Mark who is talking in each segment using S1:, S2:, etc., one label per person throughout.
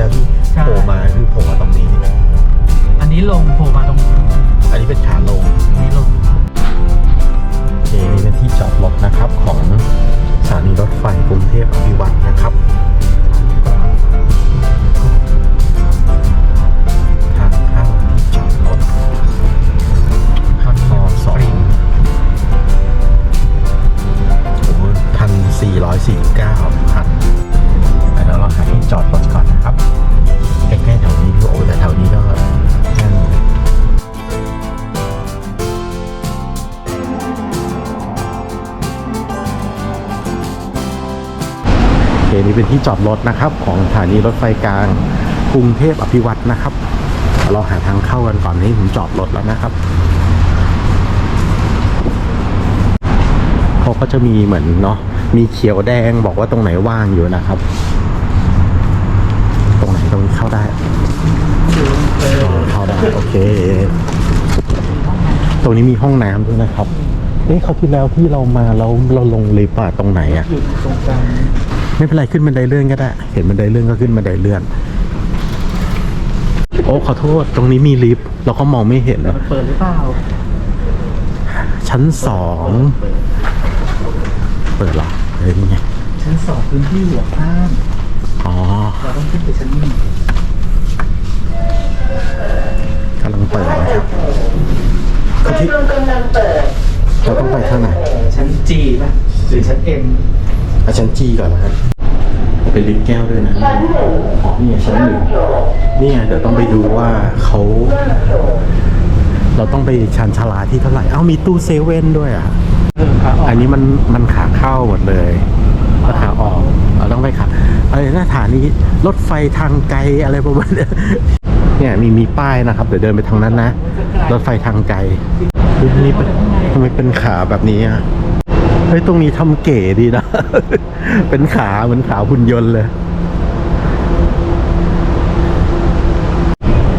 S1: รา นี่เป็นที่จอดรถนะครับ ของสถานีรถไฟกลางกรุงเทพอภิวัตรนะครับเราหาทางเข้ากันก่อนนี่ผมจอดรถแล้วนะครับเขาก็จะมีเหมือนเนาะมีเขียวแดงบอกว่าตรงไหนว่างอยู่นะครับ ตรงไหนตรงนี้เข้าได้เข้าได้โอเค ตรงนี้มีห้องน้ำด้วยนะครับเอ๊ะเขาที่แล้วที่เรามาเราเราลงลิฟต์อะตรงไหนอะ
S2: อยู่ตรงกลาง
S1: ไม่เป็นไรขึ้นบันไดเลื่อนก็ได้ เห็นบันไดเลื่อนก็ขึ้นบันไดเลื่อน โอ้ขอโทษตรงนี้มีลิฟต์เราก็มองไม่เห็น
S2: แต่
S1: นะ
S2: มันเปิดหรือเปล่า
S1: ชั้นสองเปิดเหรอเฮ้ยนี่ไง
S2: ชั้นสองพื้นที่หัวข้าม
S1: อ๋อ
S2: เราต้องขึ้นไปชั้นหนึ่ง
S1: กำลังเปิดนะครับเขาที่เราต้องไปเท่าไหร่
S2: ชั้นจีป่ะหรือชั้นเอ็ม
S1: อาชั้นจีก่อนนะครับเป็นลิฟต์แก้วด้วยนะอ๋อนี่ไงชั้นหนึ่งนี่ไงเดี๋ยวต้องไปดูว่าเขาเราต้องไปชันชาลาที่เท่าไหร่ เอ้ามีตู้เซเว่นด้วยอะ
S2: อั
S1: นนี้มันมันขาเข้าหมดเลยแล้วขาออกเราต้องไปขาอะไรนะฐานีรถไฟทางไกลอะไรประมาณเนี้ยเนี่ยมีมีป้ายนะครับ เดี๋ยวเดินไปทางนั้นนะ รถไฟทางไกลนี่เป็นทำไมเป็นขาแบบนี้อะ เฮ้ย ตรงนี้ทำเก๋ดีนะ เป็นขาเหมือนขาหุ่นยนต์เลย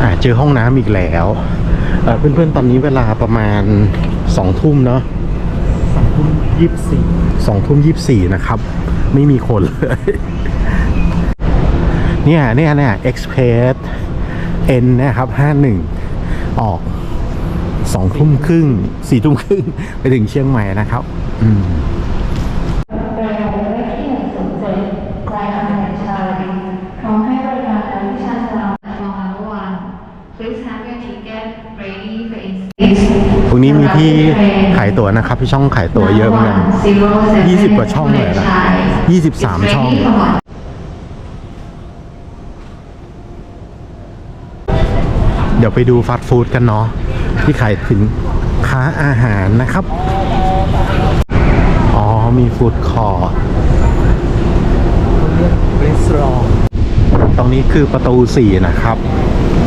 S1: อ่าเจอห้องน้ำอีกแล้วเอ่อเพื่อนๆ ตอนนี้เวลาประมาณสองทุ่มเนาะ
S2: สองทุ่มยี่สิบสี่
S1: สองทุ่มยี่สี่นะครับ ไม่มีคนเลย เนี่ยเนี่ยเนี่ยเอ็กซ์เพรสเอ็นนะครับห้าหนึ่งออก สองทุ่มครึ่งสี่ทุ่มครึ่งไปถึงเชียงใหม่นะครับ อืม
S3: รายการเลขที่หนึ่งศูนย์เจ็ดรายการแห่งชาลีพร้อมให้บริการนักวิชาการ For number one please have your ticket ready for inspection
S1: ตรงนี้มีที่ขายตั๋วนะครับ พี่ช่องขายตั๋วเยอะเหมือนกันยี่สิบกว่าช่องเลยนะยี่สิบสามช่องเดี๋ยวไปดูฟาสต์ฟู้ดกันเนาะ ที่ขายสินค้าอาหารนะครับ อ๋อ มีฟู้ดคอร์ท
S2: เรียกรีสอร์ท
S1: ตรงนี้คือประตูสี่นะครับ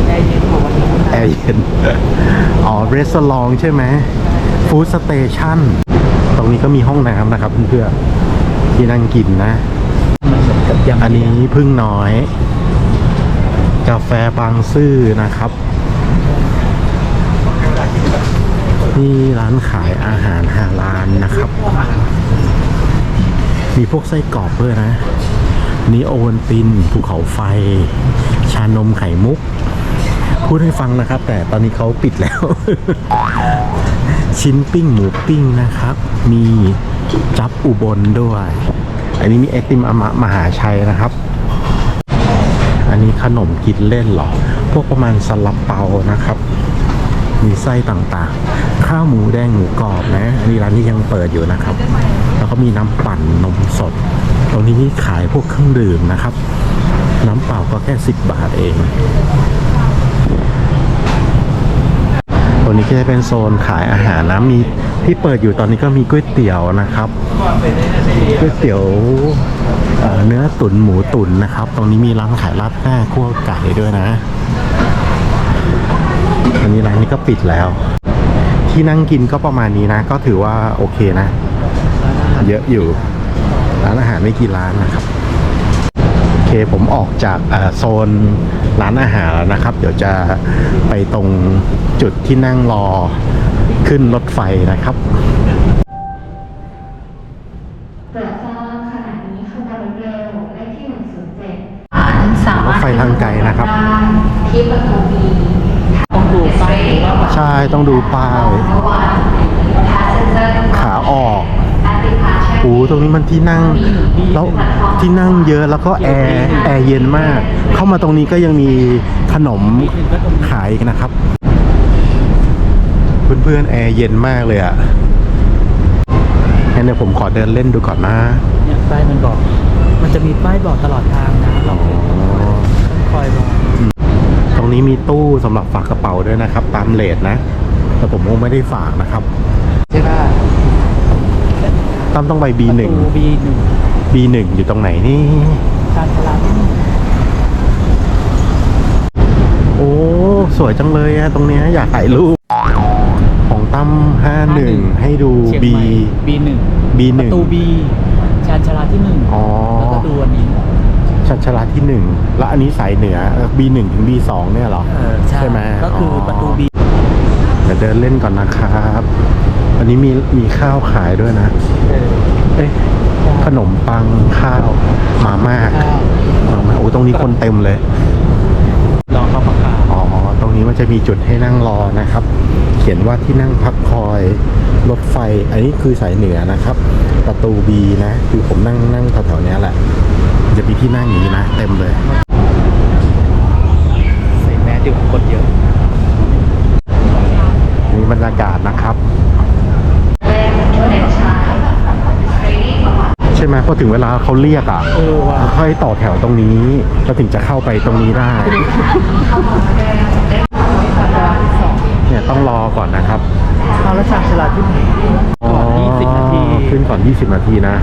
S2: แอร์เย็นกว่าวันนี้
S1: แอร์เย็น อ๋อรีสอร์ทใช่ไหมฟู้ดสเตชันตรงนี้ก็มีห้องน้ำนะครับเพื่อนๆที่นั่งกินนะ
S2: มันเหมือนกับยำ
S1: อันนี้พึ่งน้อย กาแฟบางซื่อนะครับ นี่ร้านขายอาหารฮาลาลนะครับ มีพวกไส้กรอบด้วยนะ นี่โอวันตินภูเขาไฟ ชานมไข่มุก พูดให้ฟังนะครับ แต่ตอนนี้เขาปิดแล้ว ชิ้นปิ้งหมูปิ้งนะครับ มีจับอุบลด้วย อันนี้มีไอติมอมะมหาชัยนะครับ อันนี้ขนมกินเล่นหรอ พวกประมาณสลับเปานะครับ มีไส้ต่างๆ ข้าวหมูแดงหมูกรอบนะนี่ร้านนี้ยังเปิดอยู่นะครับ แล้วก็มีน้ำปั่นนมสด ตรงนี้ขายพวกเครื่องดื่มนะครับ น้ำเปล่าก็แค่สิบบาทเองตรงนี้ก็จะเป็นโซนขายอาหารนะมีที่เปิดอยู่ตอนนี้ก็มีก๋วยเตี๋ยวนะครับก๋วยเตี๋ยวเอ่อเนื้อตุ๋นหมูตุ๋นนะครับ ตรงนี้มีร้านขายราดหน้าคั่วไก่ด้วยนะ อันนี้ร้านนี้ก็ปิดแล้ว ที่นั่งกินก็ประมาณนี้นะ ก็ถือว่าโอเคนะ เยอะอยู่ ร้านอาหารไม่กี่ร้านนะครับ โอเคผมออกจากเอ่อโซนร้านอาหารแล้วนะครับ เดี๋ยวจะไปตรงจุดที่นั่งรอขึ้นรถไฟนะครับ
S3: เปิดทราบขณะนี้ขบวนรถเร็วเลขที่หนึ่งศูนย์เจ็ดสามารถ
S1: รถไฟไปทางไกลนะครับ
S3: ที่ประตูบี
S2: ต้อง ดูป้ายว่า
S1: ใช่ต้องดูป้ายขาออกโอ้ตรงนี้มันที่นั่งแล้วที่นั่งเยอะแล้วก็แอร์แอร์เย็นมาก เข้ามาตรงนี้ก็ยังมีขนมขายอีกนะครับ เพื่อนๆแอร์เย็นมากเลยอะ่ะงั้นเดี๋ยวผมขอเดินเล่นดูก่อนนะ
S2: เนี่ยป้ายมันบอก มันจะมีป้ายบอกตลอดทางนะเรา
S1: อ๋อ
S2: ต้องคอยมอง
S1: ตรงนี้มีตู้สำหรับฝากกระเป๋าด้วยนะครับ ตามเลทนะ แต่ผมคงไม่ได้ฝากนะครับ
S2: ใช่ป่ะ
S1: ตั้มต้องไป B1
S2: ประตู B1
S1: B1 อยู่ตรงไหนนี่
S2: ชานชาลาที่หนึ่ง
S1: โอ้ สวยจังเลยอะตรงเนี้ยอยากถ่ายรูป ของตั้ม51 ให้ดู
S2: เชียง
S1: B
S2: ใหม่ B1
S1: B1
S2: ประตู B ชานชาลาที่หนึ่ง
S1: อ๋อ
S2: แล้วก็ดูอันนี้
S1: ชันชลาที่หนึ่งแล้วอันนี้สายเหนือเอ่อ B1 ถึง B2 เนี่ยเหรอ
S2: เออใช่
S1: ใช่ไหม
S2: ก็คืออประตู B
S1: เดี๋ยวเดินเล่นก่อนนะครับ อันนี้มีมีข้าวขายด้วยนะ
S2: เออ
S1: เอ๊ะขนมปังข้าวมาม่า
S2: ข้าว
S1: มาม่าโอ้ตรงนี้คนเต็มเลย
S2: รอเขาประกาศ
S1: อ๋อ ตรงนี้มันจะมีจุดให้นั่งรอนะครับ เขียนว่าที่นั่งพักคอยรถไฟ อันนี้คือสายเหนือนะครับ ประตู B นะ คือผมนั่งนั่งแถวๆเนี้ยแหละ จะมีที่นั่งอย่างนี้นะเต็มเลย
S2: ใส่แมสอยู่คนเยอะ
S1: นี่บรรยากาศนะครับใช่ไหมพอถึงเวลาเขาเรียกอะ
S2: เออว่ะ
S1: ค่อยต่อแถวตรงนี้แล้วถึงจะเข้าไปตรงนี้ได้เนี่ยต้องรอก่อนนะครับ
S2: เอาแล้วชานชาลาที่หนึ่งก่อน20นาที
S1: ขึ้นก่อน 20 นาทีนะ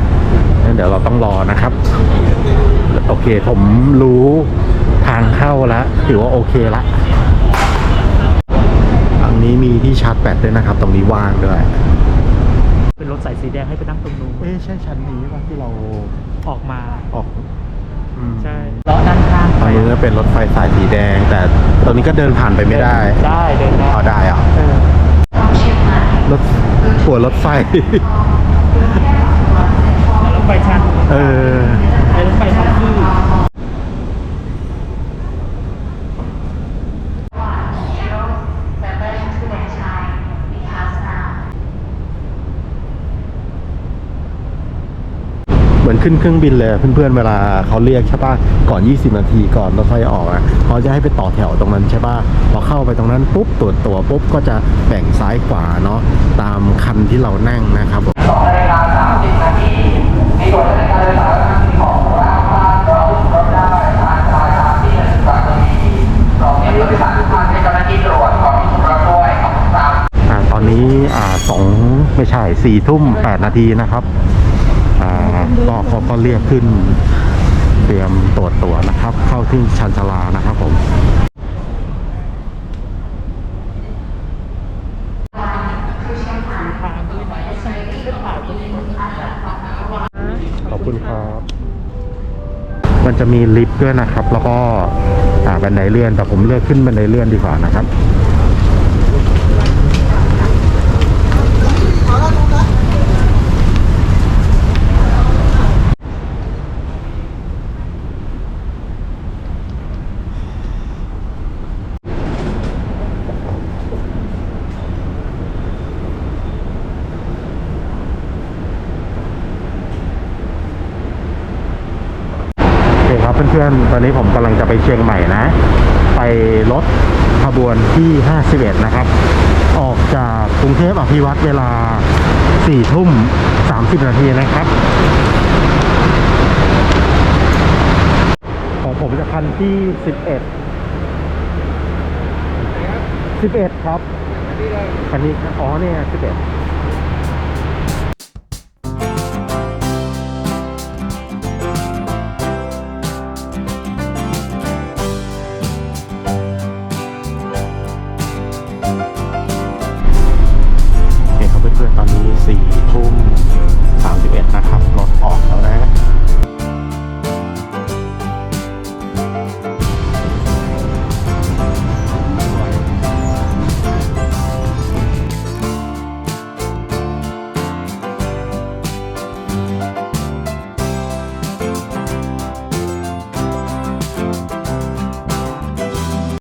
S1: งั้นเดี๋ยวเราต้องรอนะครับ โอเคผมรู้ทางเข้าแล้วถือว่าโอเคละอันนี้มีที่ชาร์จแบตด้วยนะครับ ตรงนี้ว่างด้วย
S2: เป็นรถสายสีแดงให้ไปนั่งตรงนู้น
S1: เอ๊ะใช่ชั้นนี้ป่ะที่เรา
S2: ออกมา
S1: ออกอืม
S2: ใช่ล้อด้านข้าง
S1: ตรงนี้ก็เป็นรถไฟสายสีแดง แต่ตรงนี้ก็เดินผ่านไปไม่ได้
S2: ได้เดินได้
S1: เอาได้เหรอ
S2: เออ
S1: รถหัวรถไฟ
S2: รถไฟชัน
S1: เออ
S2: ไอ้รถไฟทับที่
S1: เหมือน ขึ้นเครื่องบินเลยเพื่อนๆเวลาเขาเรียกใช่ป่ะก่อน 20 นาทีก่อนรถไฟออกอะเขาจะให้ไปต่อแถวตรงนั้นใช่ป่ะพอเข้าไปตรงนั้นปุ๊บตรวจตัวปุ๊บก็จะแบ่งซ้ายขวาเนาะตามคันที่เรานั่งนะครับผมอ่าตอนนี้อ่าสองไม่ใช่สี่ทุ่มแปดนาทีนะครับ อ่าก็เขาก็เรียกขึ้น เตรียมตรวจตัวนะครับ เข้าที่ชันชลานะครับผมขอบคุณครับ มันจะมีลิฟต์ด้วยนะครับ แล้วก็บันไดเลื่อนแต่ผมเลือกขึ้นบันไดเลื่อนดีกว่านะครับ โอ เพื่อนๆ ตอนนี้ผมกำลังจะไปเชียงใหม่นะ ไปรถขบวนที่ 51 นะครับ ออกจากกรุงเทพอภิวัตรเวลา 4 ทุ่ม 30 นาทีนะครับ ของผมจะคันที่ 11 11 ครับคันนี้อ๋อเนี่ย 11